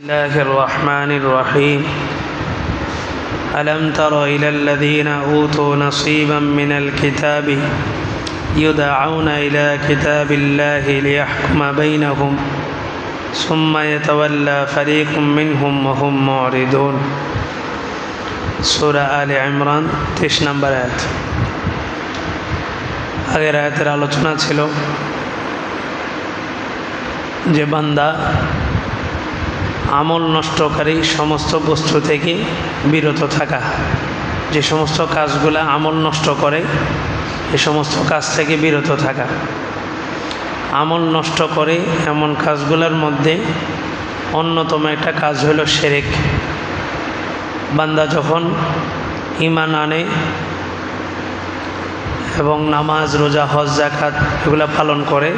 الله الرحمن الرحيم ألم تر إلى الذين أوتوا نصيبا من الكتاب يدعون إلى كتاب الله ليحكم بينهم ثم يتولى فريق منهم وهم معرضون সুরা আলে ইমরান তেইশ নম্বর আয়াত আগের আয়াতের আলোচনা ছিল যে বান্দা আমল নষ্টকারী সমস্ত বস্তু থেকে বিরত থাকা। যে সমস্ত কাজগুলো আমল নষ্ট করে, এ সমস্ত কাজ থেকে বিরত থাকা। আমল নষ্ট করে এমন কাজগুলোর মধ্যে অন্যতম একটা কাজ হলো সেরেক। বান্দা যখন ইমান আনে এবং নামাজ, রোজা, হজ জাকাত এগুলো পালন করে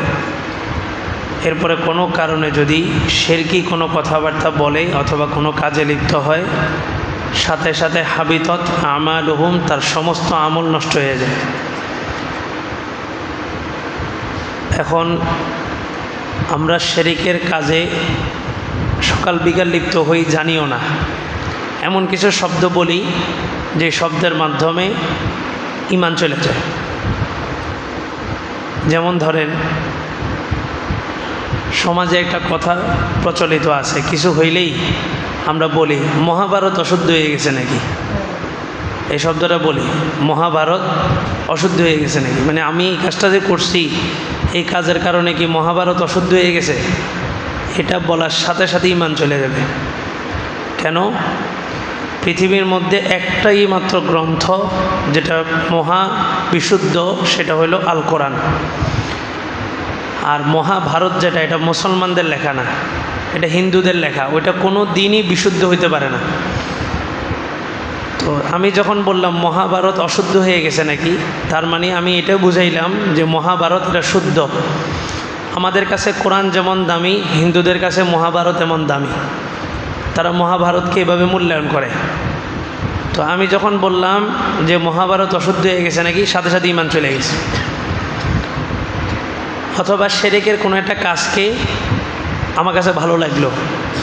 এরপরে কোনো কারণে যদি শেরকি কোনো কথাবার্তা বলে অথবা কোনো কাজে লিপ্ত হয়, সাথে সাথে হাবিতত আমাল হুম তার সমস্ত আমল নষ্ট হয়ে যায়। এখন আমরা শেরিকের কাজে সকাল বিকাল লিপ্ত হই জানিও না। এমন কিছু শব্দ বলি যে শব্দের মাধ্যমে ইমান চলে যায়। যেমন ধরেন সমাজে একটা কথা প্রচলিত আছে, কিছু হইলেই আমরা বলি, মহাভারত অশুদ্ধ হয়ে গেছে নাকি? এই শব্দটা বলি, মহাভারত অশুদ্ধ হয়ে গেছে নাকি? মানে আমি এই কাজটা যে করছি, এই কাজের কারণে কি মহাভারত অশুদ্ধ হয়ে গেছে? এটা বলার সাথে সাথে ইমান চলে যাবে। কেন? পৃথিবীর মধ্যে একটাই মাত্র গ্রন্থ, যেটা মহা বিশুদ্ধ সেটা হলো আল কোরআন। আর মহাভারত যেটা, এটা মুসলমানদের লেখা না। এটা হিন্দুদের লেখা। ওইটা কোনো দিনই বিশুদ্ধ হইতে পারে না। তো আমি যখন বললাম মহাভারত অশুদ্ধ হয়ে গেছে নাকি, তার মানে আমি এটা বুঝাইলাম যে মহাভারত এটা শুদ্ধ। আমাদের কাছে কোরআন যেমন দামি, হিন্দুদের কাছে মহাভারত এমন দামি। তারা মহাভারতকে এভাবে মূল্যায়ন করে। তো আমি যখন বললাম যে মহাভারত অশুদ্ধ হয়ে গেছে নাকি, সাথে সাথে ইমান চলে গেছে। অথবা সেরেকের কোনো একটা কাজকে আমার কাছে ভালো লাগল।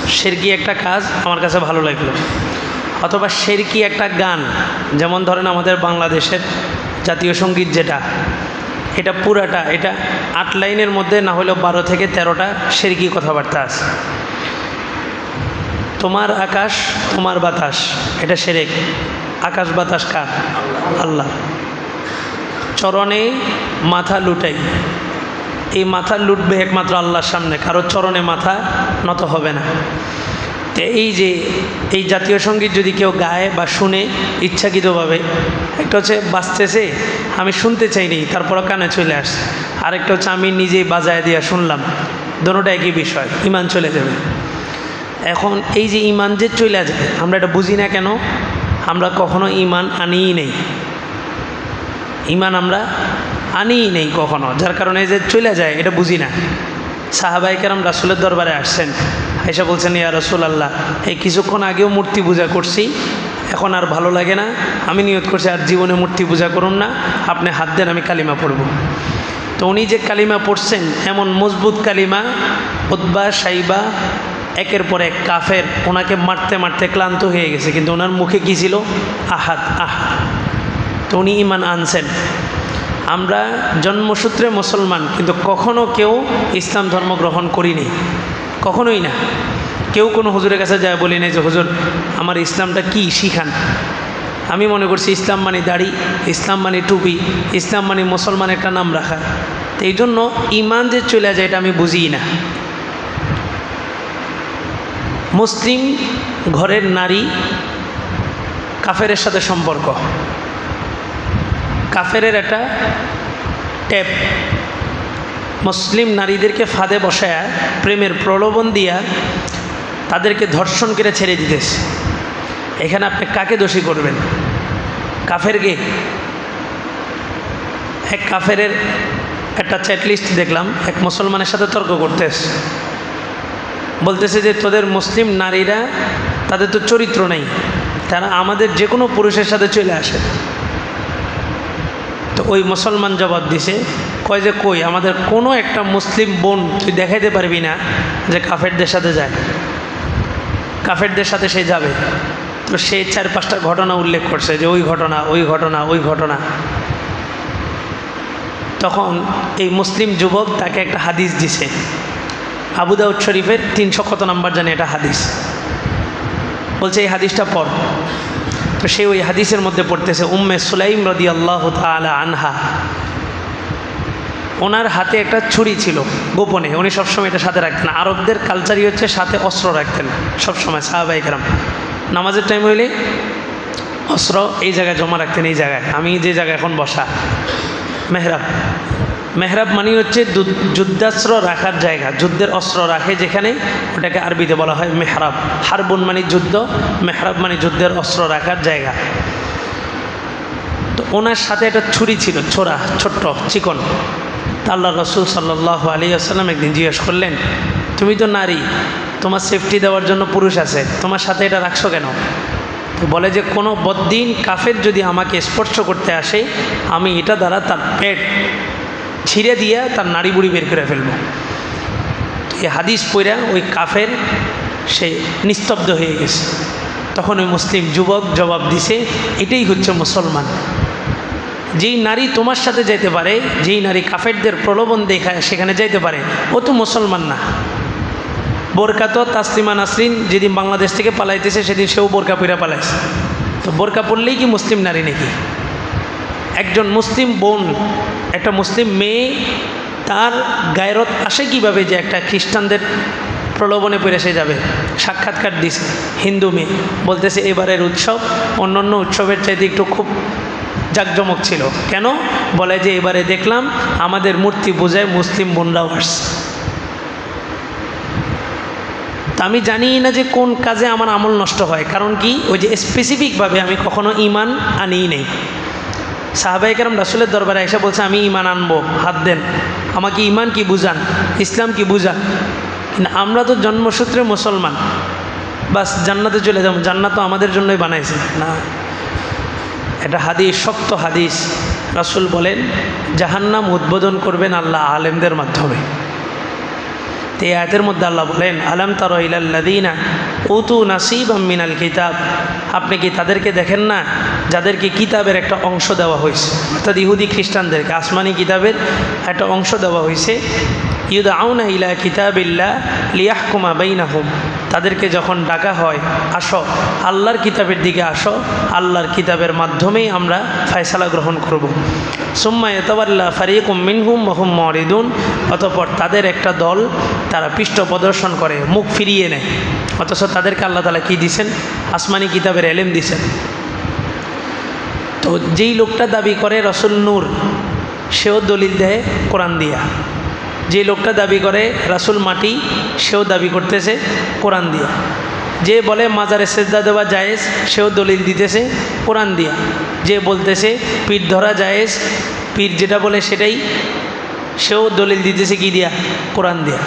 সেরকি একটা কাজ আমার কাছে ভালো লাগল। অথবা সেরকি একটা গান, যেমন ধরেন আমাদের বাংলাদেশের জাতীয় সংগীত যেটা, এটা পুরাটা, এটা আট লাইনের মধ্যে না হলেও বারো থেকে তেরোটা সেরকি কথাবার্তা আছে। তোমার আকাশ, তোমার বাতাস, এটা সেরেক। আকাশ, বাতাস কার? আল্লাহ। চরণে মাথা লুটাই। এই মাথা লুটবে একমাত্র আল্লাহর সামনে, কারোর চরণে মাথা নত হবে না। এই যে, এই জাতীয় সংগীত যদি কেউ গায় বা শুনে ইচ্ছাকৃতভাবে, একটা হচ্ছে বাঁচতেছে আমি শুনতে চাইনি, তারপরও কানে চলে আসছে আরেকটা হচ্ছে আমি নিজেই বাজায় দিয়া শুনলাম, দোনোটা একই বিষয়, ইমান চলে যাবে। এখন এই যে ইমান যে চলে যায়, আমরা এটা বুঝি না কেন? আমরা কখনো ইমান আনিই নেই। ইমান আমরা আনিই নেই কখনো, যার কারণে যে চলে যায়, এটা বুঝি না। সাহাবাই কেরাম রাসুলের দরবারে আসছেন এসে বলছেন, ইয়া রসুল আল্লাহ এই কিছুক্ষণ আগেও মূর্তি পূজা করছি, এখন আর ভালো লাগে না, আমি নিয়ত করছি আর জীবনে মূর্তি পূজা করুন না, আপনি হাত দেন, আমি কালিমা পড়ব। তো উনি যে কালিমা পড়ছেন, এমন মজবুত কালিমা উদ্বা সাইবা, একের পর এক কাফের, ওনাকে মারতে মারতে ক্লান্ত হয়ে গেছে, কিন্তু ওনার মুখে কী ছিল? আহাত আহাত তো উনি ইমান আনছেন। আমরা জন্মসূত্রে মুসলমান, কিন্তু কখনো কেউ ইসলাম ধর্ম গ্রহণ করিনি। কখনোই না। কেউ কোনো হুজুরের কাছে যায় বলি নাই যে, হুজুর, আমার ইসলামটা কি শিখান? আমি মনে করছি, ইসলাম মানে দাড়ি, ইসলাম মানে টুপি, ইসলাম মানে মুসলমান একটা নাম রাখা। তো এই জন্য ইমান যে চলে যায়, এটা আমি বুঝি না। মুসলিম ঘরের নারী কাফেরের সাথে সম্পর্ক। কাফেরের একটা ট্যাপ মুসলিম নারীদেরকে ফাঁদে বসায়, প্রেমের প্রলোভন দিয়া তাদেরকে ধর্ষণ করে ছেড়ে দিতেছে। এখানে আপনি কাকে দোষী করবেন? কাফের কাফেরকে এক কাফেরের একটা চ্যাট লিস্ট দেখলাম, এক মুসলমানের সাথে তর্ক করতেছে। বলতেছে যে, তোদের মুসলিম নারীরা, তাদের তো চরিত্র নেই। তারা আমাদের যে কোনো পুরুষের সাথে চলে আসে। ওই মুসলমান জবাব দিছে, কয় যে কই, আমাদের কোনো একটা মুসলিম বোন তুই দেখাইতে পারবি না যে কাফেরদের সাথে যায়। কাফেরদের সাথে সে যাবে। তো সে চার পাঁচটা ঘটনা উল্লেখ করছে যে ওই ঘটনা ওই ঘটনা ওই ঘটনা। তখন এই মুসলিম যুবক তাকে একটা হাদিস দিছে। আবু দাউদ শরীফের তিনশো কত নাম্বার জানে এটা হাদিস। বলছে, এই হাদিসটা পড়। তো সে ওই হাদিসের মধ্যে পড়তেছে, উম্মে সুলাইম রদি আল্লাহ তালা আনহা। ওনার হাতে একটা ছুরি ছিল গোপনে, উনি সবসময় এটা সাথে রাখতেন। আরবদের কালচারই হচ্ছে সাথে অস্ত্র রাখতেন, সবসময় সাহাবাইকরাম নামাজের টাইম হইলে অস্ত্র এই জায়গায় জমা রাখতেন, এই জায়গায়। আমি যে জায়গায় এখন বসা, মেহরাব। মেহরাব মানে হচ্ছে যুদ- যুদ্ধাস্ত্র রাখার জায়গা, যুদ্ধের অস্ত্র রাখে যেখানে ওটাকে আরবিতে বলা হয় মেহরাব। হারবুন মানে যুদ্ধ, মেহরাব মানে যুদ্ধের অস্ত্র রাখার জায়গা। তো ওনার সাথে একটা ছুরি ছিল, ছোড়া, ছোট্ট, চিকন। আল্লাহ রসুল সাল্লাহ আলী আসসালাম একদিন জিজ্ঞেস করলেন, তুমি তো নারী, তোমার সেফটি দেওয়ার জন্য পুরুষ আছে, তোমার সাথে এটা রাখছো কেন? তো বলে যে, কোনো বদ্দিন কাফের যদি আমাকে স্পর্শ করতে আসে, আমি এটা দ্বারা তার পেট ছিঁড়ে দিয়ে তার নাড়ি বুড়ি বের করে ফেলব। এই হাদিস পইরা ওই কাফের সে নিস্তব্ধ হয়ে গেছে। তখন ওই মুসলিম যুবক জবাব দিছে, এটাই হচ্ছে মুসলমান। যেই নারী তোমার সাথে যেতে পারে, যেই নারী কাফেরদের প্রলোভন দেখায় সেখানে যেতে পারে, ও তো মুসলমান না। বোরকা তো তাসলিমা নাসরিন যেদিন বাংলাদেশ থেকে পালাইতেছে, সেদিন সেও বোরকা পইরা পালাইছে। তো বোরকা পড়লেই কি মুসলিম নারী নাকি? একজন মুসলিম বোন, একটা মুসলিম মেয়ে, তার গায়রত আসে কীভাবে যে একটা খ্রিস্টানদের প্রলোভনে সে যাবে? সাক্ষাৎকার দিছে, হিন্দু মেয়ে। বলতেছে, এবারের উৎসব অন্য অন্য উৎসবের চাইতে একটু খুব জাঁকজমক ছিল। কেন? বলে যে, এবারে দেখলাম, আমাদের মূর্তি বোঝায় মুসলিম বোনরাও আসছে। তা আমি জানি না যে কোন কাজে আমার আমল নষ্ট হয়, কারণ কি? ওই যে স্পেসিফিকভাবে আমি কখনো ইমান আনিই নেই। সাহাবাইকার রাসুলের দরবারে এসে বলছে, আমি ইমান আনব, হাত দেন। আমাকে ইমান কি বুঝান, ইসলাম কি বুঝান? কিন্তু আমরা তো জন্মসূত্রে মুসলমান। বাস, জান্নাতে চলে যাব। জান্নাত তো আমাদের জন্যই বানাইছে। না। এটা হাদিস শক্ত হাদিস। রাসুল বলেন, জাহান্নাম উদ্বোধন করবেন আল্লাহ আলেমদের মাধ্যমে। তো আয়াতের মধ্যে আল্লাহ বলেন, আলাম তার ইলাল্লাদিনা উতু নাসিব মিনাল কিতাব। আপনি কি তাদেরকে দেখেন না? যাদেরকে কিতাবের একটা অংশ দেওয়া হয়েছে। অর্থাৎ ইহুদি খ্রিস্টানদেরকে আসমানি কিতাবের একটা অংশ দেওয়া হয়েছে। ইউদ আউনা ইলা কিতাবিল্লা লিয়াহকুমা বাইনাহুম। তাদেরকে যখন ডাকা হয়, আসো, আল্লাহর কিতাবের দিকে আসো, আল্লাহর কিতাবের মাধ্যমেই আমরা ফয়সালা গ্রহণ করব। সুম্মা এতবাল্লা ফারিকুম মিনহুম মহুম মরিদুন। অতপর তাদের একটা দল তারা পৃষ্ঠ প্রদর্শন করে, মুখ ফিরিয়ে নেয়। অথচ তাদেরকে আল্লাহ তালা কী দিছেন? আসমানি কিতাবের এলেম দিছেন। তো যেই লোকটা দাবি করে রসুল নূর, সেও দলিল দেয় কোরআন দিয়া। যে লোকটা দাবি করে রাসুল মাটি, সেও দাবি করতেছে কোরআন দিয়া। যে বলে মাজারে সেজদা দেওয়া জায়েজ, সেও দলিল দিতেছে কোরআন দিয়া। যে বলতেছে পীর ধরা জায়েজ, পীর যেটা বলে সেটাই, সেও দলিল দিতেছে কি দিয়া? কোরআন দিয়া।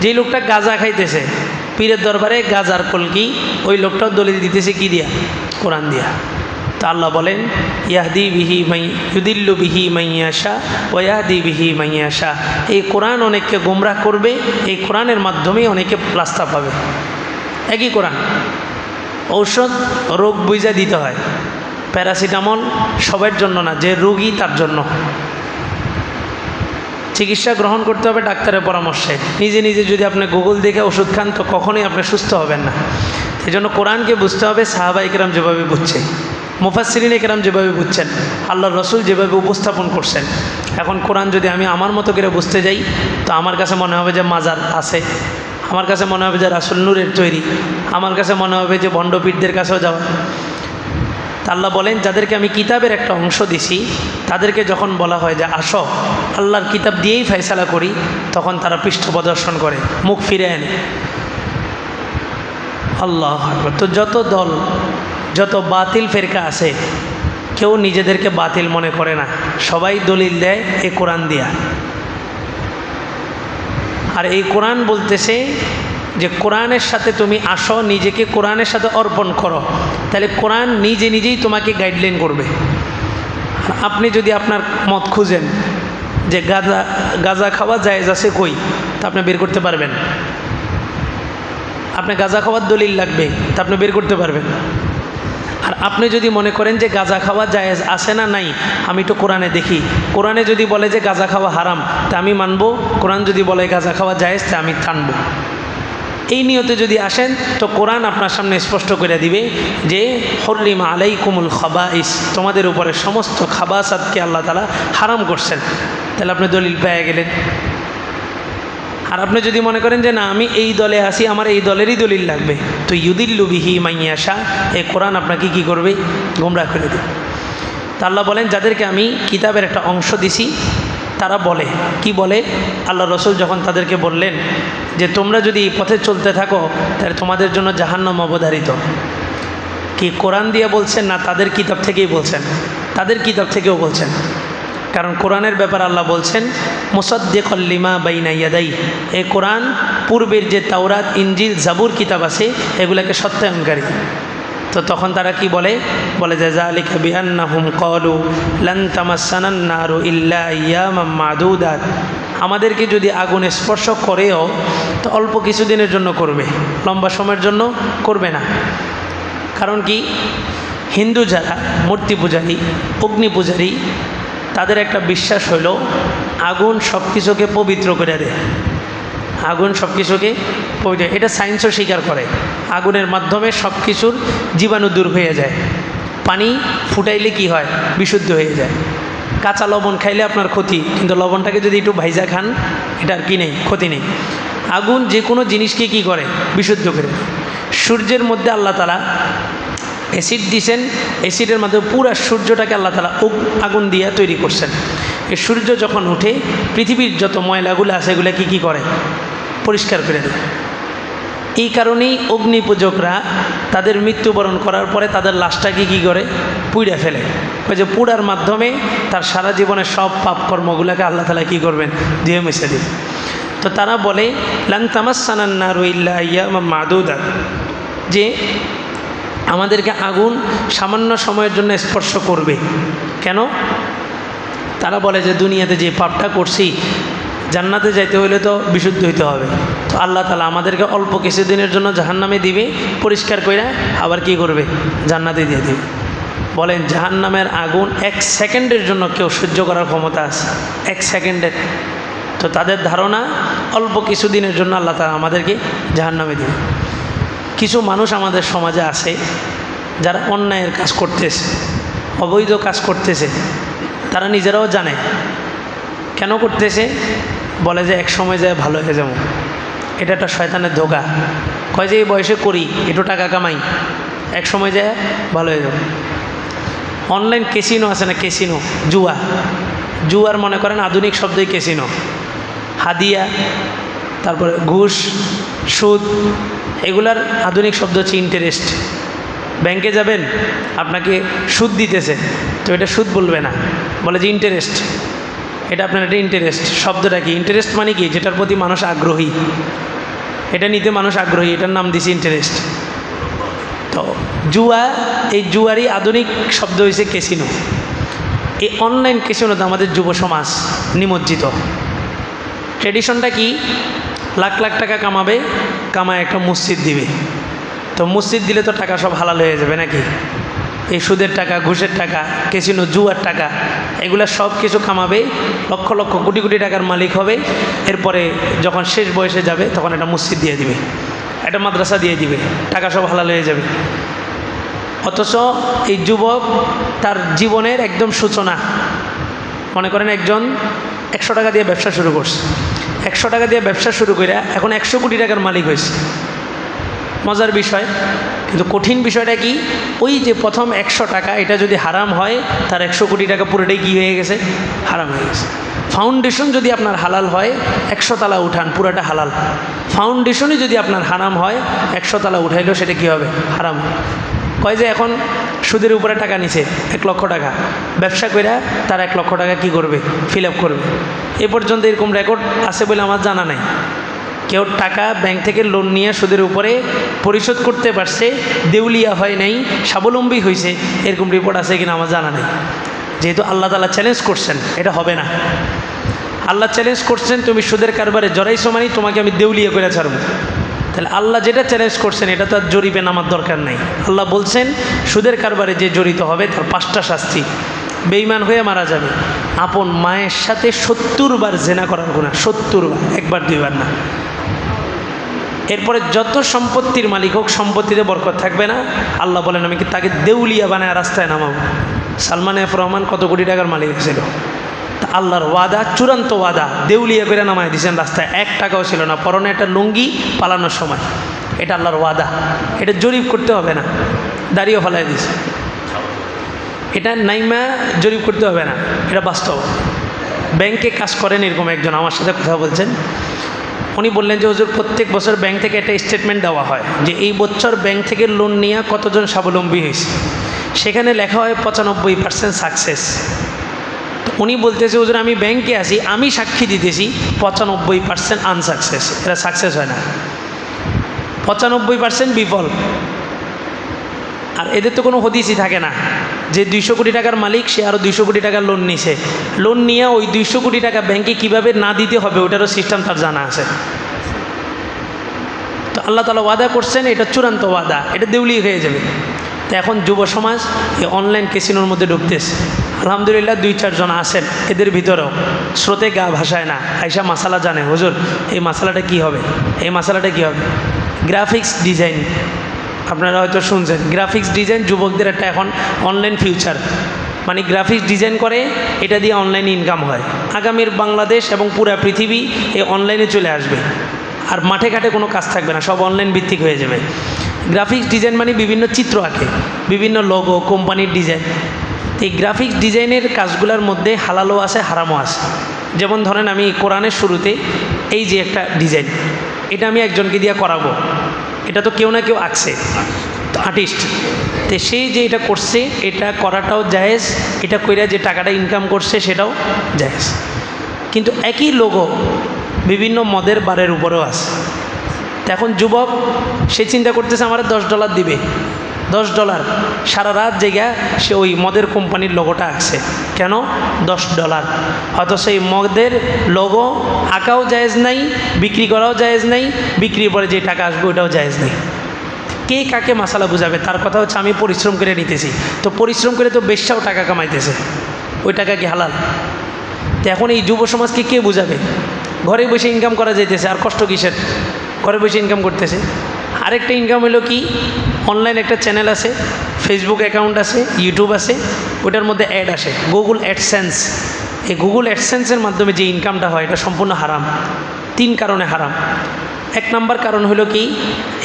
যে লোকটা গাজা খাইতেছে পীরের দরবারে গাজার কলকি, ওই লোকটাও দলিল দিতেছে কি দিয়া? কোরআন দিয়া। তা আল্লাহ বলেন, ইয়াহদি বিহি মাই, ইউদিল্লু বিহি মাইয়াশা ওয়াহদি বিহি মাইয়াশা এই কোরআন অনেককে গোমরাহ করবে, এই কোরআনের মাধ্যমে অনেকে রাস্তা পাবে। একই কোরআন। ঔষধ, রোগ বুঝা দিতে হয়। প্যারাসিটামল সবার জন্য না, যে রোগী তার জন্য। চিকিৎসা গ্রহণ করতে হবে ডাক্তারের পরামর্শে। নিজে নিজে যদি আপনি গুগল দেখে ওষুধ খান, তো কখনোই আপনি সুস্থ হবেন না। এই জন্য কোরআনকে বুঝতে হবে সাহাবাই কেরাম যেভাবে বুঝছে মুফাসরিন কেরাম যেভাবে বুঝছেন আল্লাহ রসুল যেভাবে উপস্থাপন করছেন। এখন কোরআন যদি আমি আমার মতো করে বুঝতে যাই, তো আমার কাছে মনে হবে যে মাজার আছে, আমার কাছে মনে হবে যে রাসুল নূরের তৈরি, আমার কাছে মনে হবে যে ভণ্ডপীঠদের কাছেও যাওয়া। আল্লাহ বলেন, যাদেরকে আমি কিতাবের একটা অংশ দিছি, তাদেরকে যখন বলা হয় যে, আসো, আল্লাহর কিতাব দিয়েই ফয়সালা করি, তখন তারা পৃষ্ঠ প্রদর্শন করে, মুখ ফিরে আনে। আল্লাহ। তো যত দল, যত বাতিল ফেরকা আছে, কেউ নিজেদেরকে বাতিল মনে করে না। সবাই দলিল দেয়, এ কোরআন দিয়া। আর এই কোরআন বলতেছে যে কোরআনের সাথে তুমি আসো, নিজেকে কোরআনের সাথে অর্পণ করো, তাহলে কোরআন নিজে নিজেই তোমাকে গাইডলাইন করবে। আপনি যদি আপনার মত খুঁজেন যে গাজা গাজা খাওয়া জায়েজ আছে কই, তা আপনি বের করতে পারবেন। আপনি গাঁজা খাওয়ার দলিল লাগবে, তা আপনি বের করতে পারবেন। আর আপনি যদি মনে করেন যে গাঁজা খাওয়া জায়েজ আছে না নাই, আমি তো কোরআনে দেখি। কোরআনে যদি বলে যে গাঁজা খাওয়া হারাম, তা আমি মানব, কোরআন যদি বলে গাঁজা খাওয়া জায়েজ, তা আমি টানবো। এই নিয়তে যদি আসেন, তো কোরআন আপনার সামনে স্পষ্ট করে দিবে যে হরলিমা আলাই কুমুল খাবাইস তোমাদের উপরে সমস্ত খাবাসাদকে আল্লাহ তালা হারাম করছেন। তাহলে আপনি দলিল পেয়ে গেলেন। আর আপনি যদি মনে করেন যে, না, আমি এই দলে আসি আমার এই দলেরই দলিল লাগবে তো ইউদিল্লু বিহি মাইয়াশা এই কোরআন আপনাকে কি করবে? গোমরাহ করে দেবে। তা আল্লাহ বলেন, যাদেরকে আমি কিতাবের একটা অংশ দিছি তারা বলে। কি বলে? আল্লাহ রসুল যখন তাদেরকে বললেন যে, তোমরা যদি এই পথে চলতে থাকো, তাহলে তোমাদের জন্য জাহান্নাম অবধারিত। কি কোরআন দিয়ে বলছেন না তাদের কিতাব থেকেই বলছেন? তাদের কিতাব থেকেও বলছেন। কারণ কোরআনের ব্যাপার আল্লাহ বলছেন মুসদ্দেক লিমা বাইনা ইয়াদাই। এই কোরআন পূর্বের যে তাওরাত ইঞ্জিল জাবুর কিতাব আছে, এগুলাকে সত্যায়নকারী। তো তখন তারা কি বলে? বলে যে হুম কলু ইল্লা আমাদেরকে যদি আগুন স্পর্শ করেও, তো অল্প কিছুদিনের জন্য করবে, লম্বা সময়ের জন্য করবে না। কারণ কি? হিন্দু যারা, মূর্তি পূজারী, অগ্নি পূজারী, তাদের একটা বিশ্বাস হইল আগুন সব কিছুকে পবিত্র করে দেয়। আগুন সব কিছুকে পবিত্র এটা সায়েন্সও স্বীকার করে। আগুনের মাধ্যমে সব কিছুর জীবাণু দূর হয়ে যায়। পানি ফুটাইলে কি হয়? বিশুদ্ধ হয়ে যায়। কাঁচা লবণ খাইলে আপনার ক্ষতি, কিন্তু লবণটাকে যদি একটু ভাইজা খান এটার কি নেই, ক্ষতি নেই। আগুন যে কোনো জিনিসকে কি করে? বিশুদ্ধ করে সূর্যের মধ্যে আল্লাহ তালা অ্যাসিড দিছেন। অ্যাসিডের মাধ্যমে পুরো সূর্যটাকে আল্লাহ তালা আগুন দিয়ে তৈরি করছেন। এই সূর্য যখন উঠে, পৃথিবীর যত ময়লাগুলো আছে এগুলো কি কী করে? পরিষ্কার করে দেয় এই কারণেই অগ্নি পূজকরা তাদের মৃত্যুবরণ করার পরে তাদের লাশটাকে কী করে? পুড়ে ফেলে। ওই যে পুড়ার মাধ্যমে তার সারা জীবনের সব পাপ কর্মগুলোকে আল্লাহ তালা কী করবেন? দিয়ে মিশে দিন তো তারা বলে লাংতামাসানান্না রইল্লা ইয়া মাদুদা যে আমাদেরকে আগুন সামান্য সময়ের জন্য স্পর্শ করবে। কেন? তারা বলে যে, দুনিয়াতে যে পাপটা করছি জান্নাতে যাইতে হলে তো বিশুদ্ধ হইতে হবে। তো আল্লাহ তালা আমাদেরকে অল্প কিছুদিনের জন্য জাহান্নামে দিবে, পরিষ্কার করে আবার কি করবে? জান্নাতে দিয়ে দিবে। বলেন, জাহান্নামের আগুন এক সেকেন্ডের জন্য কেউ সহ্য করার ক্ষমতা আছে? এক সেকেন্ডের। তো তাদের ধারণা, অল্প কিছুদিনের জন্য আল্লাহ তালা আমাদেরকে জাহান্নামে দিবে। কিছু মানুষ আমাদের সমাজে আছে, যারা অন্যায়ের কাজ করতেছে, অবৈধ কাজ করতেছে, তারা নিজেরাও জানে কেন করতেছে? বলে যে এক সময় যায় ভালো হয়ে যাব। এটা একটা শয়তানের ধোকা। কয় যে এই বয়সে করি, একটু টাকা কামাই, এক সময় যায় ভালো হয়ে যাব। অনলাইন কেসিনো আছে না কেসিনো জুয়া। জুয়ার মনে করেন আধুনিক শব্দই কেসিনো হাদিয়া, তারপরে ঘুষ, সুদ, এগুলার আধুনিক শব্দ হচ্ছে ইন্টারেস্ট ব্যাংকে যাবেন, আপনাকে সুদ দিতেছে, তো এটা সুদ বলবে না। বলে যে ইন্টারেস্ট এটা আপনার একটা ইন্টারেস্ট শব্দটা কি? ইন্টারেস্ট মানে কি? যেটার প্রতি মানুষ আগ্রহী। এটা নিতে মানুষ আগ্রহী, এটার নাম দিছে ইন্টারেস্ট তো, জুয়া, এই জুয়ারই আধুনিক শব্দ হয়েছে কেসিনো এই অনলাইন কেসিনোতে আমাদের যুব সমাজ নিমজ্জিত। ট্রেডিশনটা কি? লাখ লাখ টাকা কামাবে, কামায় একটা মসজিদ দিবে। তো মসজিদ দিলে তো টাকা সব হালাল হয়ে যাবে নাকি? এই সুদের টাকা, ঘুষের টাকা কেসিনো জুয়ার টাকা, এগুলা সব কিছু কামাবে লক্ষ লক্ষ কোটি কোটি টাকার মালিক হবে। এরপরে যখন শেষ বয়সে যাবে, তখন একটা মসজিদ দিয়ে দিবে, একটা মাদ্রাসা দিয়ে দিবে, টাকা সব হালাল হয়ে যাবে। অথচ এই যুবক তার জীবনের একদম সূচনা। মনে করেন একজন একশো টাকা দিয়ে ব্যবসা শুরু করছে। একশো টাকা দিয়ে ব্যবসা শুরু করে এখন একশো কোটি টাকার মালিক হয়েছে মজার বিষয়। কিন্তু কঠিন বিষয়টা কি? ওই যে প্রথম একশো টাকা, এটা যদি হারাম হয়, তার একশো কোটি টাকা পুরোটাই কী হয়ে গেছে? হারাম হয়ে গেছে। ফাউন্ডেশন যদি আপনার হালাল হয়, একশো তালা উঠান, পুরাটা হালাল। ফাউন্ডেশনই যদি আপনার হারাম হয়, একশো তালা উঠাইলেও সেটা কী হবে? হারাম কয় যে এখন সুদের উপরে টাকা নিছে, এক লক্ষ টাকা। ব্যবসা করে তার এক লক্ষ টাকা কি করবে? ফিল করবে। এ পর্যন্ত এরকম রেকর্ড আছে বলে আমার জানা নাই। কেউ টাকা ব্যাংক থেকে লোন নিয়ে সুদের উপরে পরিশোধ করতে পারছে, দেউলিয়া হয় নাই, স্বাবলম্বী হয়েছে এরকম রিপোর্ট আছে কিনা আমার জানা নেই। যেহেতু আল্লাহ তালা চ্যালেঞ্জ করছেন, এটা হবে না। আল্লাহ চ্যালেঞ্জ করছেন, তুমি সুদের কারবারে জড়াইছো মানে তোমাকে আমি দেউলিয়া করে ছাড়বো। তাহলে আল্লাহ যেটা চ্যালেঞ্জ করছেন, এটা তো আর জরিপে নামার দরকার নাই। আল্লাহ বলছেন, সুদের কারবারে যে জড়িত হবে, তার পাঁচটা শাস্তি। বেইমান হয়ে মারা যাবে। আপন মায়ের সাথে সত্তর বার জেনা করার গুণা সত্তর বার একবার, দুইবার না। এরপরে যত সম্পত্তির মালিক হোক, সম্পত্তিতে বরকত থাকবে না। আল্লাহ বলেন, আমি কি তাকে দেউলিয়া বানায় রাস্তায় নামাবো? সালমান এফ রহমান কত কোটি টাকার মালিক ছিল? তা আল্লাহর ওয়াদা, চূড়ান্ত ওয়াদা, দেউলিয়া করে নামায় দিয়েছেন রাস্তায়। এক টাকাও ছিল না পরনে একটা লুঙ্গি পালানোর সময়। এটা আল্লাহর ওয়াদা। এটা জরিপ করতে হবে না। দাঁড়িয়ে ফেলাই দিছে এটা নাইমা জরিপ করতে হবে না। এটা বাস্তব। ব্যাংকে কাজ করেন এরকম একজন। আমার সাথে কথা বলছেন। উনি বললেন যে হুজুর প্রত্যেক বছর ব্যাংক থেকে একটা স্টেটমেন্ট দেওয়া হয় যে এই বছর ব্যাংক থেকে লোন নিয়ে কতজন স্বাবলম্বী হয়েছে? সেখানে লেখা হয় পঁচানব্বই পার্সেন্ট সাকসেস উনি বলতেছে, হুজুর, আমি ব্যাংকে আছি, আমি সাক্ষী দিতেছি, পঁচানব্বই পার্সেন্ট আনসাকসেস এটা সাকসেস হয় না। পঁচানব্বই পার্সেন্ট বিফল। আর এদের তো কোনো হদিসই থাকে না। যে দুইশো কোটি টাকার মালিক, সে আরও দুইশো কোটি টাকার লোন নিছে। লোন নিয়ে ওই দুইশো কোটি টাকা ব্যাংকে কীভাবে না দিতে হবে, ওটারও সিস্টেম তার জানা আছে। তো আল্লাহ তালা ওয়াদা করছেন, এটা চূড়ান্ত ওয়াদা, এটা দেউলি হয়ে যাবে। তো এখন যুব সমাজ এই অনলাইন কেসিনোর মধ্যে ঢুকতেছে। আলহামদুলিল্লাহ দুই চারজন আছেন, এদের ভিতরেও। স্রোতে গা ভাসায় না। আইসা মাসালা জানে, হুজুর, এই মশালাটা কি হবে? এই মশালাটা কি হবে? গ্রাফিক্স ডিজাইন আপনারা হয়তো শুনছেন। গ্রাফিক্স ডিজাইন যুবকদের একটা এখন অনলাইন ফিউচার মানে গ্রাফিক্স ডিজাইন করে, এটা দিয়ে অনলাইন ইনকাম হয়। আগামীর বাংলাদেশ এবং পুরা পৃথিবী এই অনলাইনে চলে আসবে। আর মাঠে ঘাটে কোনো কাজ থাকবে না, সব অনলাইন ভিত্তিক হয়ে যাবে। গ্রাফিক্স ডিজাইন মানে বিভিন্ন চিত্র আঁকে, বিভিন্ন লোগো কোম্পানির ডিজাইন এই গ্রাফিক্স ডিজাইনের কাজগুলোর মধ্যে হালালও আছে, হারামও আছে। যেমন ধরেন আমি কোরআনের শুরুতে এই যে একটা ডিজাইন এটা আমি একজনকে দিয়ে করাবো। এটা তো কেউ না কেউ আঁকছে। আর্টিস্ট তো সে যে এটা করছে, এটা করাটাও জায়েজ, এটা কইরা যে টাকাটা ইনকাম করছে, সেটাও জায়েজ। কিন্তু একই লোগো বিভিন্ন মদের বারের উপরেও আছে। তো এখন যুবক, সে চিন্তা করতেছে, আমার দশ ডলার দিবে। দশ ডলার। সারা রাত জেগা সে ওই মদের কোম্পানির লোগোটা আঁকছে। কেন? দশ ডলার। হয়তো সেই মদের লোগো আঁকাও জায়েজ নাই, বিক্রি করাও জায়েজ নাই, বিক্রির পরে যে টাকা আসবে ওটাও জায়েজ নেই। কে কাকে মশালা বুঝাবে? তার কথা হচ্ছে আমি পরিশ্রম করে নিতেছি। তো পরিশ্রম করে তো বেশাও টাকা কামাইতেছে। ওই টাকা কি হালাল? তো এখন এই যুব সমাজকে কে বুঝাবে? ঘরে বসে ইনকাম করা যাইতেছে, আর কষ্ট কিসের? ঘরে বসে ইনকাম করতেছে। আরেকটা ইনকাম হলো কি? অনলাইন একটা চ্যানেল আছে ফেসবুক অ্যাকাউন্ট আছে ইউটিউব আছে, ওটার মধ্যে অ্যাড আসে গুগল অ্যাডসেন্স এই গুগল অ্যাডসেন্সের মাধ্যমে যে ইনকামটা হয়, এটা সম্পূর্ণ হারাম, তিন কারণে হারাম। এক নম্বর কারণ হলো কি?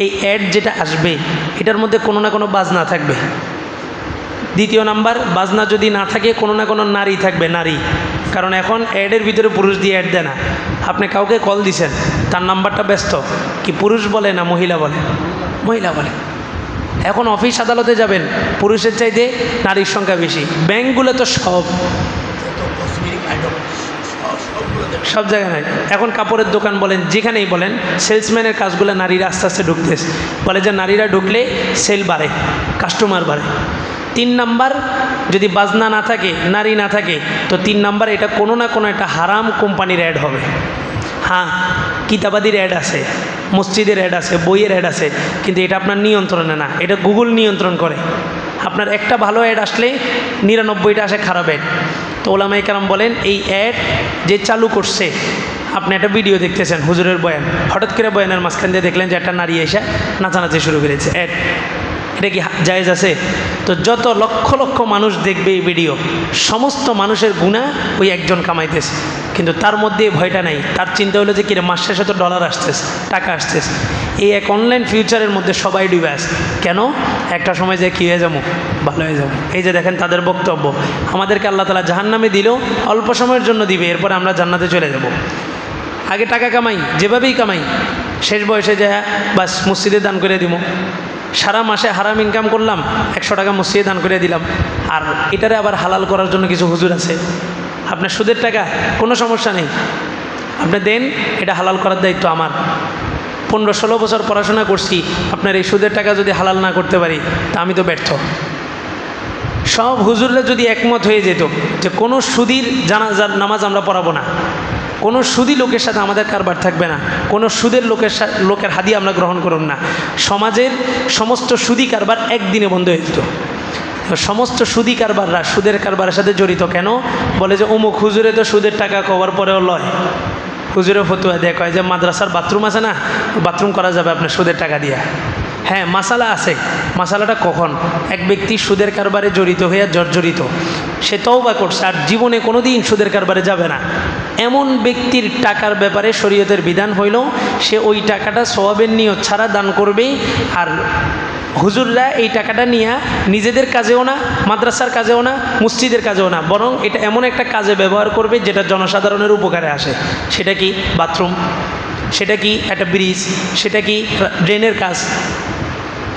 এই অ্যাড যেটা আসবে, এটার মধ্যে কোনো না কোনো বাজনা থাকবে। দ্বিতীয় নাম্বার, বাজনা যদি না থাকে, কোনো না কোনো নারী থাকবে, নারী। কারণ এখন অ্যাডের ভিতরে পুরুষ দিয়ে অ্যাড দেয় না। আপনি কাউকে কল দিছেন, তার নাম্বারটা ব্যস্ত। কি পুরুষ বলে না মহিলা বলে? মহিলা বলে। এখন অফিস আদালতে যাবেন, পুরুষের চাইতে নারীর সংখ্যা বেশি। ব্যাংকগুলো তো সব। সব জায়গায় নাই। এখন কাপড়ের দোকান বলেন, যেখানেই বলেন সেলসম্যানের কাজগুলো নারীরা আস্তে আস্তে ঢুকতেছে। বলে যে নারীরা ঢুকলে সেল বাড়ে কাস্টমার বাড়ে। তিন নাম্বার, যদি বাজনা না থাকে, নারী না থাকে, তো তিন নাম্বার এটা কোনো না কোনো একটা হারাম কোম্পানির অ্যাড হবে। হ্যাঁ কিতাবাদির অ্যাড আছে, মসজিদের অ্যাড আছে, বইয়ের অ্যাড আছে, কিন্তু এটা আপনার নিয়ন্ত্রণে না, এটা গুগল নিয়ন্ত্রণ করে। আপনার একটা ভালো অ্যাড আসলে নিরানব্বইটা আসে খারাপ অ্যাড তো ওলামাই কালাম বলেন, এই অ্যাড যে চালু করছে, আপনি একটা ভিডিও দেখতেছেন, হুজুরের বয়ান। হঠাৎ করে বয়ানের মাঝখান দিয়ে দেখলেন যে একটা নারী এসে নাচানাচি শুরু করেছে অ্যাড এটা কি জায়েজ আছে? তো যত লক্ষ লক্ষ মানুষ দেখবে এই ভিডিও, সমস্ত মানুষের গুণা ওই একজন কামাইতেছে। কিন্তু তার মধ্যে ভয়টা নাই। তার চিন্তা হলো যে কিরে মাস শেষে তো ডলার আসতেছে, টাকা আসতেছে। এই এক অনলাইন ফিউচারের মধ্যে সবাই ডুবে আসে কেন? একটা সময় যে কী হয়ে যাব? ভালো হয়ে যাব। এই যে দেখেন তাদের বক্তব্য। আমাদেরকে আল্লাহ তালা জাহান্নামে দিলেও অল্প সময়ের জন্য দিবে, এরপরে আমরা জান্নাতে চলে যাব। আগে টাকা কামাই, যেভাবেই কামাই, শেষ বয়সে যায় বাস মসজিদে দান করে দিব। সারা মাসে হারাম ইনকাম করলাম, একশো টাকা মসজিদে দান করে দিলাম। আর এটারে আবার হালাল করার জন্য কিছু হুজুর আছে। আপনার সুদের টাকা, কোনো সমস্যা নেই। আপনি দেন, এটা হালাল করার দায়িত্ব আমার। পনেরো ষোলো বছর পড়াশোনা করছি, আপনার এই সুদের টাকা যদি হালাল না করতে পারি, তা আমি তো ব্যর্থ। সব হুজুররা যদি একমত হয়ে যেত যে কোনো সুদির জানাজার নামাজ আমরা পড়াবো না। কোনো সুদী লোকের সাথে আমাদের কারবার থাকবে না। কোনো সুদের লোকের লোকের হাদিয়া আমরা গ্রহণ করুন না। সমাজের সমস্ত সুদী কারবার একদিনে বন্ধ হয়ে যেত। সমস্ত সুদী কারবাররা সুদের কারবারের সাথে জড়িত কেন? বলে যে অমুক হুজুরে তো সুদের টাকা কভার পরেও লয়। হুজুরে ফতুয়া দেয় কয় যে, মাদ্রাসার বাথরুম আছে না? বাথরুম করা যাবে আপনার সুদের টাকা দিয়া। হ্যাঁ মাসালা আছে। মাসালাটা কখন? এক ব্যক্তি সুদের কারবারে জড়িত হইয়া জর্জরিত। সে তওবা করছে, আর জীবনে কোনো দিন সুদের কারবারে যাবে না। এমন ব্যক্তির টাকার ব্যাপারে শরীয়তের বিধান হইল, সে ওই টাকাটা সবাবের নিয়ত ছাড়া দান করবে, আর হুজুররা এই টাকাটা নিয়ে নিজেদের কাজেও না, মাদ্রাসার কাজেও না, মসজিদের কাজেও না, বরং এটা এমন একটা কাজে ব্যবহার করবে যেটা জনসাধারণের উপকারে আসে। সেটা কি বাথরুম? সেটা কি একটা ব্রিজ? সেটা কি ড্রেনের কাজ?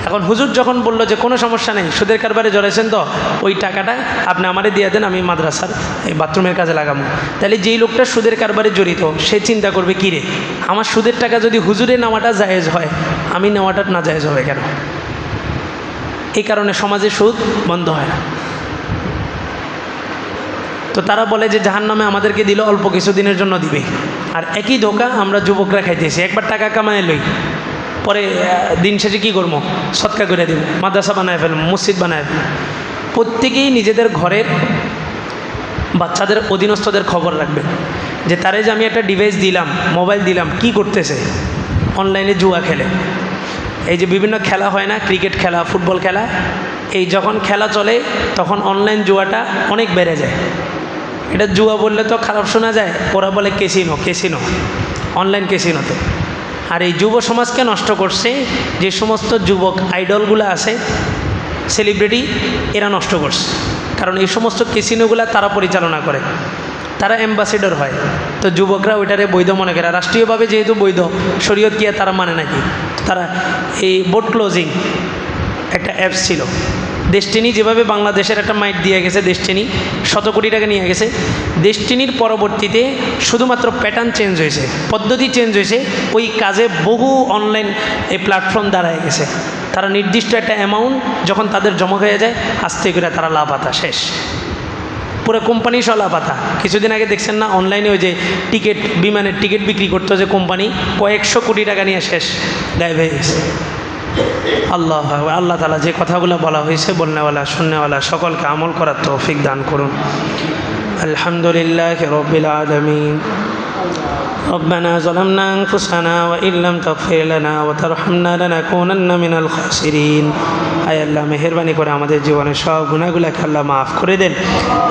এখন হুজুর যখন বলল যে কোনো সমস্যা নেই, সুদের কারবারে জড়াইছেন তো, ওই টাকাটা আপনি আমারে দিয়ে দেন, আমি মাদ্রাসার এই বাথরুমের কাজে লাগাবো তাহলে যেই লোকটা সুদের কারবারে জড়িত, সে চিন্তা করবে, কী রে? আমার সুদের টাকা যদি হুজুরে নেওয়াটা জায়েজ হয়, আমি নেওয়াটা না জায়েজ হবে কেন? এই কারণে সমাজে সুদ বন্ধ হয় না। তো তারা বলে যে জাহান নামে আমাদেরকে দিল অল্প কিছুদিনের জন্য দিবে। আর একই ধোকা আমরা যুবকরা খাইতেছি। একবার টাকা কামায় লই। পরে দিন শেষে কী করব? সৎকার করে দিব। মাদ্রাসা বানায় ফেলব, মসজিদ বানায় ফেলব। প্রত্যেকেই নিজেদের ঘরের বাচ্চাদের অধীনস্থদের খবর রাখবে। যে তারে যে আমি একটা ডিভাইস দিলাম মোবাইল দিলাম, কি করতেছে? অনলাইনে জুয়া খেলে। এই যে বিভিন্ন খেলা হয় না? ক্রিকেট খেলা ফুটবল খেলা, এই যখন খেলা চলে, তখন অনলাইন জুয়াটা অনেক বেড়ে যায়। এটা জুয়া বললে তো খারাপ শোনা যায়। ওরা বলে কেসিনো কেসিনো অনলাইন কেসিনোতে আর এই যুব সমাজকে নষ্ট করছে, যে সমস্ত যুবক আইডলগুলো আছে সেলিব্রিটি এরা নষ্ট করছে। কারণ এই সমস্ত কেসিনোগুলো তারা পরিচালনা করে, তারা অ্যাম্বাসেডর হয়। তো যুবকরা ওইটারে বৈধ মনে করে। রাষ্ট্রীয়ভাবে যেহেতু বৈধ, শরীয়ত আর তারা মানে নাকি? তারা এই বোট ক্লোজিং একটা অ্যাপস ছিল। ডেস্টিনি যেভাবে বাংলাদেশের একটা মাইট দিয়ে গেছে ডেস্টিনি শত কোটি টাকা নিয়ে গেছে, দেশটিনির পরবর্তীতে শুধুমাত্র প্যাটার্ন চেঞ্জ হয়েছে, পদ্ধতি চেঞ্জ হয়েছে, ওই কাজে বহু অনলাইন এই প্ল্যাটফর্ম দাঁড়ায় গেছে। তারা নির্দিষ্ট একটা অ্যামাউন্ট যখন তাদের জমা হয়ে যায়, আস্তে করে তারা লাভ আতা শেষ। পুরো কোম্পানি সহ লাভাতা। কিছুদিন আগে দেখছেন না অনলাইনে ওই যে টিকিট বিমানের টিকিট বিক্রি করতো যে কোম্পানি কয়েকশো কোটি টাকা নিয়ে শেষ গায়েব হয়ে গেছে। আল্লাহ আল্লাহ তালা যে কথাগুলো বলা হয়েছে বলনেওয়ালা, শুননেওয়ালা, সকলকে আমল করার তৌফিক দান করুন। আলহামদুলিল্লাহ রবিল আলমিন। ربنا ظلمنا أنفسنا وإن لم تغفر لنا وترحمنا لنكونن من الخاسرين আয় আল্লাহ মেহরবানি করে আমাদের জীবনের সব গুণাগুলাকে আল্লাহ মাফ করে দেন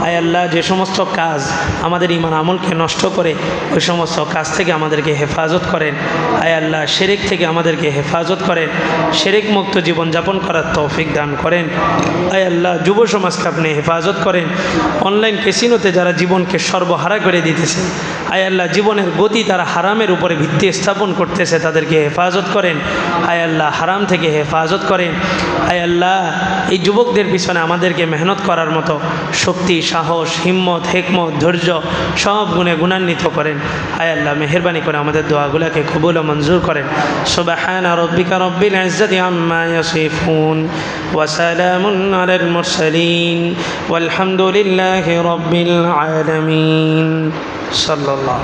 আয় আল্লাহ যে সমস্ত কাজ আমাদের ইমান আমলকে নষ্ট করে ওই সমস্ত কাজ থেকে আমাদেরকে হেফাজত করেন আয় আল্লাহ শেরেক থেকে আমাদেরকে হেফাজত করেন শেরেক মুক্ত জীবনযাপন করার তৌফিক দান করেন আয় আল্লাহ যুব সমাজকে আপনি হেফাজত করেন অনলাইন কেসিনোতে যারা জীবনকে সর্বহারা করে দিতেছে আয় আল্লাহ জীবনের গতি তারা হারামের উপরে ভিত্তি স্থাপন করতেছে তাদেরকে হেফাজত করেন আয় আল্লাহ হারাম থেকে হেফাজত করেন আয় আল্লাহ এই যুবকদের পিছনে আমাদেরকে মেহনত করার মতো শক্তি সাহস হিম্মত হেকমত ধৈর্য সব গুণে গুণান্বিত করেন আয় আল্লাহ মেহরবানি করে আমাদের দোয়াগুলোকে কবুল ও মঞ্জুর করেন সুবাহান রব্বিকা রব্বিল ইজ্জতি আম্মা ইয়াসিফুন ওয়া সালামুন আলাল মুরসালিন والحمد لله رب العالمين صلى الله